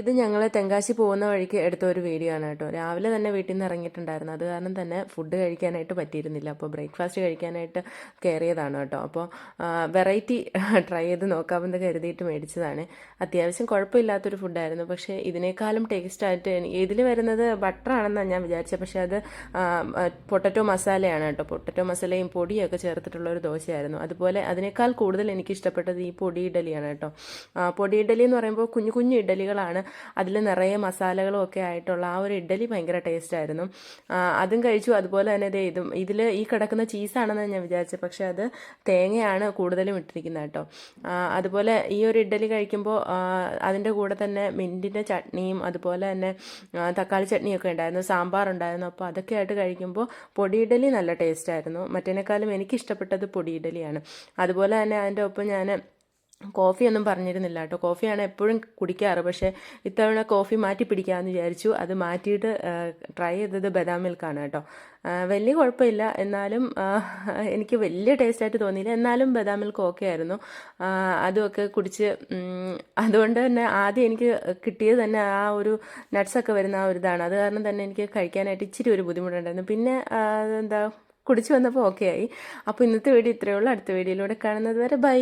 ഇത് ഞങ്ങൾ തെങ്കാശി പോകുന്ന വഴിക്ക് എടുത്ത ഒരു വീഡിയോ ആണ് കേട്ടോ. രാവിലെ തന്നെ വീട്ടിൽ നിന്ന് ഇറങ്ങിയിട്ടുണ്ടായിരുന്നു. അത് കാരണം തന്നെ ഫുഡ് കഴിക്കാനായിട്ട് പറ്റിയിരുന്നില്ല. അപ്പോൾ ബ്രേക്ക്ഫാസ്റ്റ് കഴിക്കാനായിട്ട് കയറിയതാണ് കേട്ടോ. അപ്പോൾ വെറൈറ്റി ട്രൈ ചെയ്ത് നോക്കാമെന്ന് കരുതിയിട്ട് മേടിച്ചതാണ്. അത്യാവശ്യം കുഴപ്പമില്ലാത്തൊരു ഫുഡായിരുന്നു പക്ഷേ ഇതിനേക്കാളും ടേസ്റ്റായിട്ട് ഇതിൽ വരുന്നത് ബട്ടറാണെന്നാണ് ഞാൻ വിചാരിച്ചത്. പക്ഷേ അത് പൊട്ടറ്റോ മസാലയാണ് കേട്ടോ. പൊട്ടറ്റോ മസാലയും പൊടിയൊക്കെ ചേർത്തിട്ടുള്ള ഒരു ദോശയായിരുന്നു. അതുപോലെ അതിനേക്കാൾ കൂടുതൽ എനിക്ക് ഇഷ്ടപ്പെട്ടത് ഈ പൊടി ഇഡലിയാണ് കേട്ടോ. പൊടി ഇഡലി എന്ന് പറയുമ്പോൾ കുഞ്ഞു കുഞ്ഞു ഇഡലികളാണ്. അതിൽ നിറയെ മസാലകളും ഒക്കെ ആയിട്ടുള്ള ആ ഒരു ഇഡലി ഭയങ്കര ടേസ്റ്റായിരുന്നു അതും കഴിച്ചു. അതുപോലെ തന്നെ ഇതേ ഇതും ഇതിൽ ഈ കിടക്കുന്ന ചീസാണെന്ന് ഞാൻ വിചാരിച്ചത്. പക്ഷേ അത് തേങ്ങയാണ് കൂടുതലും ഇട്ടിരിക്കുന്നത് കേട്ടോ. അതുപോലെ ഈ ഒരു ഇഡ്ഡലി കഴിക്കുമ്പോൾ അതിന്റെ കൂടെ തന്നെ മിന്റിന്റെ ചട്നിയും അതുപോലെ തന്നെ തക്കാളി ചട്നിയൊക്കെ ഉണ്ടായിരുന്നു. സാമ്പാർ ഉണ്ടായിരുന്നു. അപ്പോൾ അതൊക്കെ ആയിട്ട് കഴിക്കുമ്പോൾ പൊടി ഇഡലി നല്ല ടേസ്റ്റായിരുന്നു മറ്റേനേക്കാളും എനിക്കിഷ്ടപ്പെട്ടത് പൊടി ഇഡലിയാണ് അതുപോലെ തന്നെ അതിന്റെ ഒപ്പം ഞാൻ കോഫിയൊന്നും പറഞ്ഞിരുന്നില്ല കേട്ടോ. കോഫിയാണ് എപ്പോഴും കുടിക്കാറ്. പക്ഷേ ഇത്തവണ കോഫി മാറ്റി പിടിക്കാമെന്ന് വിചാരിച്ചു. അത് മാറ്റിയിട്ട് ട്രൈ ചെയ്തത് ബദാം മിൽക്കാണ് കേട്ടോ. വലിയ കുഴപ്പമില്ല. എന്നാലും എനിക്ക് വലിയ ടേസ്റ്റായിട്ട് തോന്നിയില്ല. എന്നാലും ബദാം മിൽക്ക് ഓക്കെ ആയിരുന്നു. അതുമൊക്കെ കുടിച്ച് അതുകൊണ്ട് തന്നെ ആദ്യം എനിക്ക് കിട്ടിയത് തന്നെ ആ ഒരു നട്ട്സൊക്കെ വരുന്ന ആ ഒരു ഇതാണ്. അത് കാരണം തന്നെ എനിക്ക് കഴിക്കാനായിട്ട് ഇച്ചിരി ഒരു ബുദ്ധിമുട്ടുണ്ടായിരുന്നു. പിന്നെ എന്താ കുടിച്ച് വന്നപ്പോൾ ഓക്കെ ആയി. അപ്പോൾ ഇന്നത്തെ വീഡിയോ ഇത്രയേ ഉള്ളൂ. അടുത്ത വീഡിയോയിലൂടെ കാണുന്നത് വരെ ബൈ